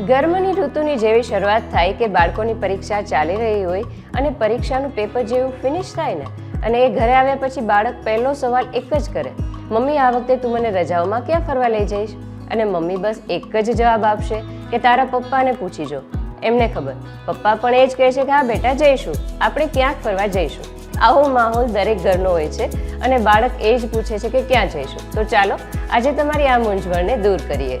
ગરમીની ઋતુની જેવી શરૂઆત થાય કે બાળકોની પરીક્ષા ચાલી રહી હોય અને પરીક્ષાનું પેપર જેવું ફિનિશ થાય ને, અને એ ઘરે આવ્યા પછી બાળક પહેલો સવાલ એક જ કરે, મમ્મી, આ વખતે તું મને રજાઓમાં ક્યાં ફરવા લઈ જઈશ? અને મમ્મી બસ એક જ જવાબ આપશે કે, તારા પપ્પાને પૂછી જો. એમને ખબર. પપ્પા પણ એ જ કહે છે કે, હા, બેટા, જઈશું. આપણે ક્યાંક ફરવા જઈશું. આવો માહોલ દરેક ઘરનો હોય છે અને બાળક એ જ પૂછે છે કે, ક્યાં જઈશું? તો ચાલો, આજે તમારી આ મૂંઝવણને દૂર કરીએ.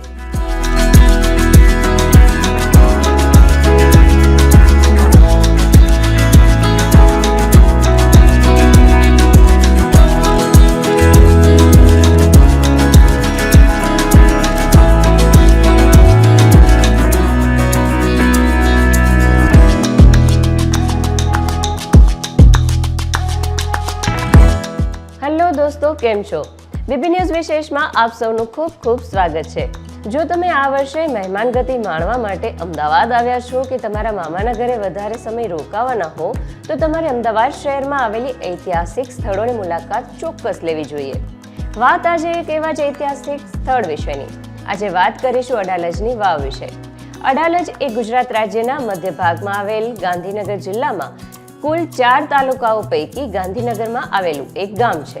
હેલો દોસ્તો, કેમ છો? બીબી ન્યૂઝ વિશેષમાં આપ સૌનું ખૂબ ખૂબ સ્વાગત છે. જો તમે આ વર્ષે મહેમાન ગતિ માણવા માટે અમદાવાદ આવ્યા છો કે તમારા મામાના ઘરે વધારે સમય રોકાવાના હો, તો તમારે અમદાવાદ શહેરમાં આવેલી ઐતિહાસિક સ્થળોની મુલાકાત ચોક્કસ લેવી જોઈએ. વાત આજે એક એવા જ ઐતિહાસિક સ્થળ વિશેની. આજે વાત કરીશું અડાલજની વાવ વિશે. અડાલજ એ ગુજરાત રાજ્યના મધ્ય ભાગમાં આવેલ ગાંધીનગર જિલ્લામાં કુલ ચાર તાલુકાઓ પૈકી ગાંધીનગરમાં આવેલું એક ગામ છે.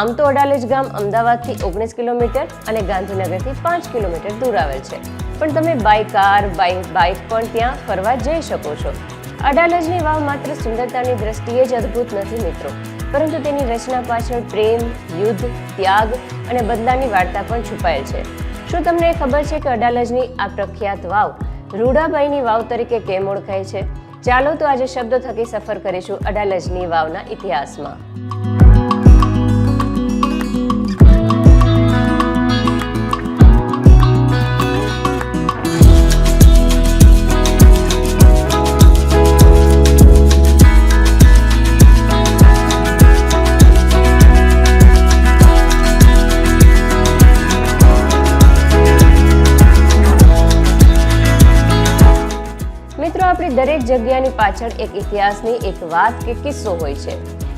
આમ તો અડાલજ ગામ અમદાવાદથી ઓગણીસ કિલોમીટર અને ગાંધીનગરથી પાંચ કિલોમીટર દૂર આવેલ છે. પણ તમે બાય કાર બાય બાઇક પણ ત્યાં ફરવા જઈ શકો છો. અડાલજની વાવ માત્ર સુંદરતાની દ્રષ્ટિએ જ અદ્ભુત નથી મિત્રો. પરંતુ તેની રચના પાછળ પ્રેમ, યુદ્ધ, ત્યાગ અને બદલાની વાર્તા પણ છુપાયેલ છે. શું તમને ખબર છે કે અડાલજની આ પ્રખ્યાત વાવ રૂડાબાઈની વાવ તરીકે કેમ ઓળખાય છે? ચાલો તો આજે શબ્દો થકી સફર કરીશું અડાલજની વાવના ઇતિહાસમાં. જગ્યાની પાછળ એક ઇતિહાસની એક વાત કે કિસ્સો હોય છે,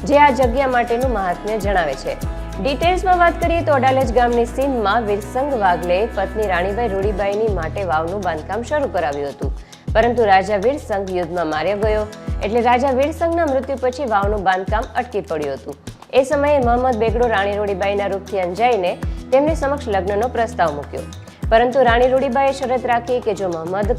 જે આ જગ્યા માટેનું મહાત્મ્ય જણાવે છે. ડિટેલ્સમાં વાત કરીએ તો અડાલજ ગામની સીમમાં વીરસંગ વાઘલેએ પત્ની રાણીબાઈ રૂડીબાઈની માટે વાવનું બાંધકામ શરૂ કરાવ્યું હતું. પરંતુ રાજા વીરસંગ યુદ્ધમાં માર્યો ગયો, એટલે રાજા વીરસંગના મૃત્યુ પછી વાવનું બાંધકામ અટકી પડ્યું હતું. એ સમયે મોહમ્મદ બેગડો રાણી રૂડીબાઈના રૂપથી અંજાઈને તેમની સમક્ષ લગ્નનો પ્રસ્તાવ મૂક્યો. પરંતુ રાણી રૂડીબાઈએ શરત રાખી કે જો મોહમ્મદ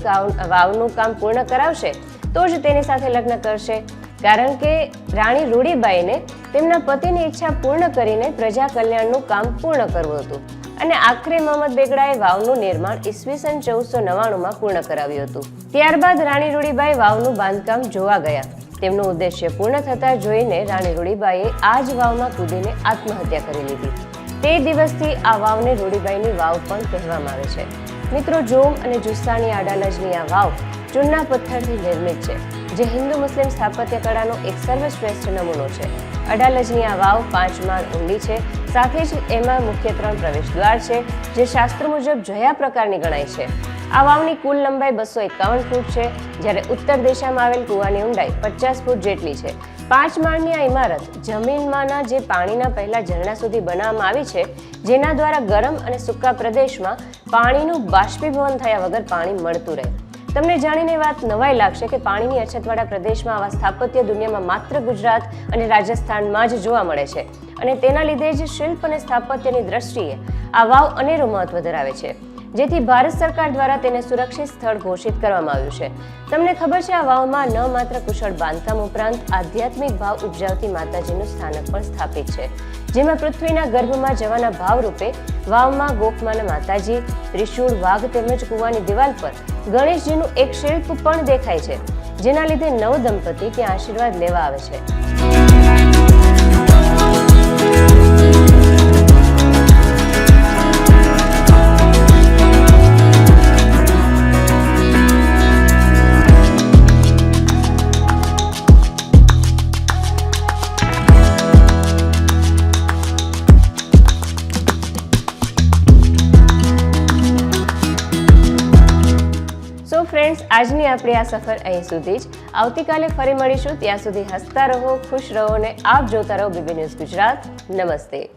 વાવનું કામ પૂર્ણ કરાવશે તો જ તેની સાથે લગ્ન કરશે. કારણ કે રાણી રૂડીબાઈને તેમના પતિની ઈચ્છા પૂર્ણ કરીને પ્રજા કલ્યાણનું કામ પૂર્ણ કરવું હતું. અને આખરે મોહમ્મદ બેગડાએ વાવનું નિર્માણ ઈસવીસન ચૌદસો નવ્વાણુંમાં પૂર્ણ કરાવ્યું હતું. ત્યારબાદ રાણી રૂડીબાઈ વાવનું બાંધકામ જોવા ગયા. તેમનું ઉદ્દેશ્ય પૂર્ણ થતા જોઈને રાણી રૂડીબાઈએ આ જ વાવમાં કૂદીને આત્મહત્યા કરી લીધી. તે દિવસથી આ વાવને રૂડીબાઈની વાવ પણ કહેવામાં આવે છે. મિત્રો, જોમ અને જુસ્સાની આડાલજની આ વાવ ચૂના પથ્થરથી નિર્મિત છે, જે હિન્દુ મુસ્લિમ સ્થાપત્ય કળાનો એક સર્વશ્રેષ્ઠ નમૂનો છે. અડાલજની આ વાવ પાંચ માળ ઊંડી છે, સાથે જ એમાં મુખ્ય ત્રણ પ્રવેશ દ્વાર છે, જે શાસ્ત્ર મુજબ જયા પ્રકારની ગણાય છે. આ વાવની કુલ લંબાઈ બસો એકાવન ફૂટ છે, જ્યારે ઉત્તર દિશામાં આવેલ કૂવાની ઊંડાઈ પચાસ ફૂટ જેટલી છે. પાંચ માળની આ ઇમારત જમીનમાંના જે પાણીના પહેલા ઝરણા સુધી બનાવવામાં આવી છે, જેના દ્વારા ગરમ અને સૂકા પ્રદેશમાં પાણીનું બાષ્પીભવન થયા વગર પાણી મળતું રહે. તમને જાણીને વાત નવાઈ લાગશે કે પાણીની અછતવાળા પ્રદેશમાં આવા સ્થાપત્ય દુનિયામાં માત્ર ગુજરાત અને રાજસ્થાનમાં જ જોવા મળે છે. અને તેના લીધે જ શિલ્પ અને સ્થાપત્યની દ્રષ્ટિએ આ વાવ અનેરું મહત્વ ધરાવે છે. જેથી ભારત સરકાર દ્વારા તેને સુરક્ષિત સ્થળ ઘોષિત કરવામાં આવ્યું છે. તમને ખબર છે, આ વાવમાં ન માત્ર કુશળ બાંધકામ ઉપરાંત આધ્યાત્મિક ભાવ ઉપજાવતી માતાજીનું સ્થાનક પણ સ્થાપિત છે. જેમાં પૃથ્વીના ગર્ભમાં જવાના ભાવરૂપે વાવમાં ગોખમાના માતાજી, ત્રિશૂળ વાઘ તેમજ કૂવાની દિવાલ પર ગણેશજીનું એક શિલ્પ પણ દેખાય છે, જેના લીધે નવ દંપતી ત્યાં આશીર્વાદ લેવા આવે છે. આજની આપણી આ સફર અહીં સુધી જ. આવતીકાલે ફરી મળીશું. ત્યાં સુધી હસતા રહો, ખુશ રહો ને આપ જોતા રહો બીબી ન્યૂઝ ગુજરાત. નમસ્તે.